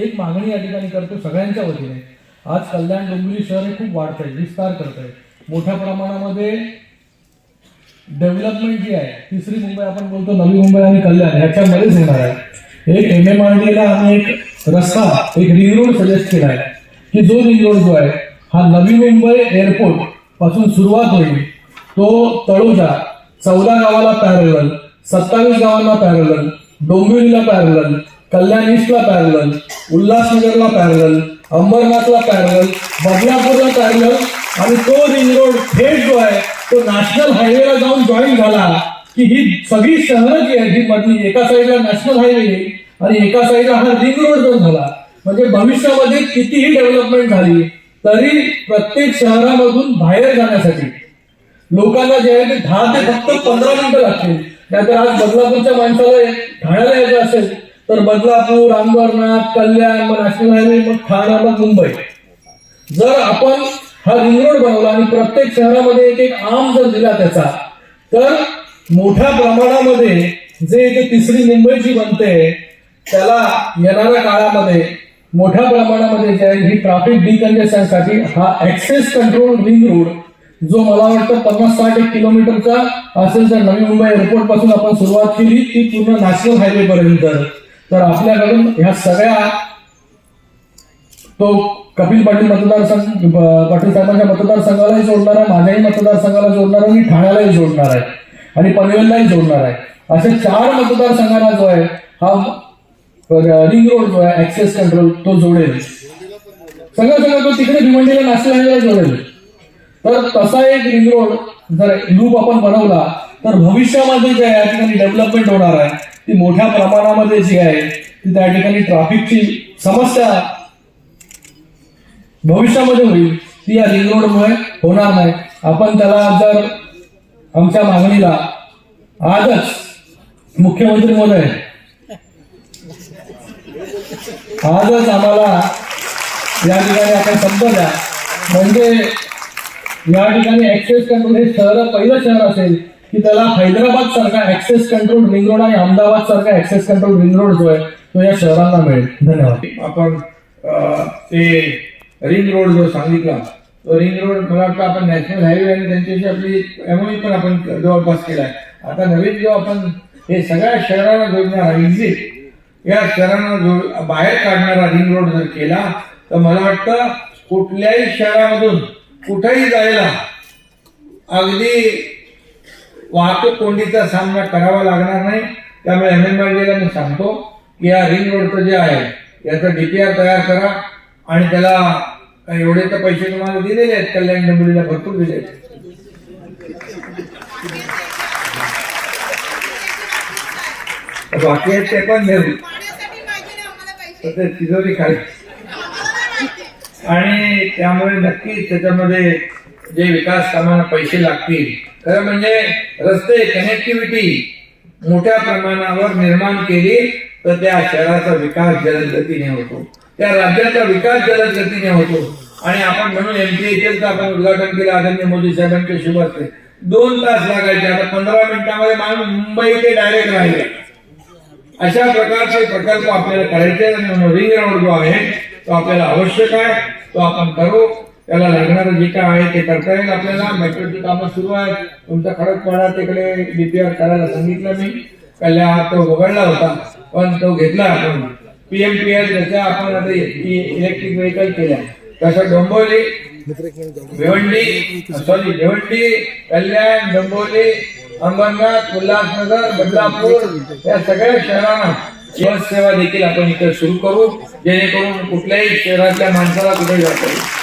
एक मागणी या ठिकाणी करतो सगळ्यांच्या वतीने. आज कल्याण डोंबिवली शहर हे खूप वाढत आहे विस्तार करत आहे मोठ्या प्रमाणामध्ये डेव्हलपमेंट जी आहे तिसरी मुंबई आपण बोलतो नवी मुंबई आणि कल्याण ह्याच्यामध्येच येणार आहे. एक एम एम आर डीला आम्ही एक रस्ता एक रिंग रोड सजेस्ट केला आहे. की जो रिंग रोड जो आहे हा नवी मुंबई एअरपोर्टपासून सुरुवात होईल. तो तळोजा चौदा गावाला पॅरल सत्तावीस गावांना पॅरल डोंबिवलीला पॅरल कल्याण ईस्टला पॅरल उल्हासनगरला पॅरल अंबरनाथला पॅरल बदलापूरला पॅरल आणि तो रिंग रोड थेट जो आहे तो नॅशनल हायवेला जाऊन जॉईन झाला की ही सगळी शहरं जी आहेत ही मधली एका साईडला नॅशनल हायवे आणि एका साईडला हा रिंग रोड जाऊन झाला. म्हणजे भविष्यामध्ये कितीही डेव्हलपमेंट झाली तरी प्रत्येक शहरामधून बाहेर जाण्यासाठी लोकांना जे आहे ते दहा ते फक्त पंधरा मिनिटं लागतील. नाहीतर आज बदलापूरच्या माणसाला ठाण्याला यायचं असेल तर बदलापूर अंबरनाथ कल्याण मग नॅशनल हायवे मग ठाणा मग मुंबई. जर आपण हा रिंग रोड बनवला आणि प्रत्येक शहरामध्ये एक एक आम जर दिला त्याचा तर मोठ्या प्रमाणामध्ये जे इथे तिसरी मुंबईची बनते त्याला येणाऱ्या काळामध्ये मोठ्या प्रमाणामध्ये जे आहे ही ट्रॅफिक डिकंजेशनसाठी हा ऍक्सेस कंट्रोल रिंग रोड जो मला वाटतं पन्नास साठ एक किलोमीटरचा असेल तर नवी मुंबई एअरपोर्टपासून आपण सुरुवात केली ती पूर्ण नॅशनल हायवे पर्यंत. तर आपल्याकडून ह्या सगळ्या तो कपिल पाटील मतदारसंघ पाटील साहेबांच्या मतदारसंघालाही जोडणार आहे माझ्याही मतदारसंघाला जोडणार आहे आणि ठाण्यालाही जोडणार आहे आणि पनवेललाही जोडणार आहे. असे चार मतदारसंघाला जो आहे हा रिंग रोड जो आहे ऍक्सेस कंट्रोल तो जोडेल. सगळं सगळं तो तिकडे भिवंडीला नॅशनल जोडेल. तर तसा एक रिंग रोड जर लूप आपण बनवला तर भविष्यामध्ये जे आहे या ठिकाणी डेव्हलपमेंट होणार आहे. ती मोठ्या प्रमाणामध्ये जी आहे ती त्या ठिकाणी ट्रॅफिकची समस्या भविष्यामध्ये होईल ती या रिंग रोडमुळे होणार नाही. आपण त्याला जर आमच्या मागणीला आजच मुख्यमंत्री महोदय आजच आम्हाला या ठिकाणी आपण शब्द द्या. म्हणजे या ठिकाणी ऍक्सेस कंट्रोल हे शहर पहिलं शहर असेल की त्याला हैदराबाद सारखा ऍक्सेस कंट्रोल रिंग रोड आणि अहमदाबाद सारखा ऍक्सेस कंट्रोल रिंग रोड जो आहे तो या शहरांना मिळेल. धन्यवाद. आपण ते रिंग रोड जो सांगितला तो रिंग रोड मला वाटतं आपण नॅशनल हायवे आणि त्यांच्याशी आपली एमओई पण आपण जवळपास केलाय. आता नवीन जो आपण हे सगळ्या शहरांना जोडणारा एक्झिट या शहरांना जोड बाहेर काढणारा रिंग रोड जर केला तर मला वाटतं कुठल्याही शहरामधून कुठेही जायला अगदी वाहतूक कोंडीचा सामना करावा लागणार नाही. त्यामुळे एम एम मी सांगतो की या रिंग रोडचं जे आहे याचं डीपीआर तयार करा. आणि त्याला एवढे तर पैसे तुम्हाला दिलेले आहेत कल्याण डोंबिवलीला भरपूर दिले आहेत. बाकी आहेत ते पण देऊ. तर ते तिजोरी खाली. आणि त्यामुळे नक्कीच त्याच्यामध्ये जे विकास कामांना पैसे लागतील. खरं म्हणजे रस्ते कनेक्टिव्हिटी मोठ्या प्रमाणावर निर्माण केली तर त्या शहराचा विकास जलद गतीने होतो. त्या राज्याचा विकास जलद गतीने होतो. आणि आपण म्हणून एमपीएचएलचं आपण उद्घाटन केलं आदरणीय मोदी साहेबांच्या शुभ असते दोन तास लागायचे आता पंधरा मिनिटामध्ये माणूस मुंबई ते डायरेक्ट राहिले. अशा प्रकारचे प्रकल्प आपल्याला करायचे आणि रिंग राऊंड जो आहे तो आपल्याला आवश्यक आहे. तो आपण करू. त्याला लागणारं जे काय आहे ते करता येईल आपल्याला. मेट्रोची कामं सुरू आहेत. तुमचा खडकपाडा तिकडे डीपीआर करायला सांगितलं मी. कल्या तो वगळला होता पण तो घेतला आपण. पीएमपीएल जसं आपण आता इलेक्ट्रिक व्हेकल केल्या. तसं डोंबिवली भिवंडी सॉरी भिवंडी कल्याण डोंबिवली अंबरनाथ उल्हासनगर बदलापूर या सगळ्या शहरांना बस सेवा देखील आपण इथे सुरू करू जेणेकरून कुठल्याही शहरातल्या माणसाला कुठे जाता येईल.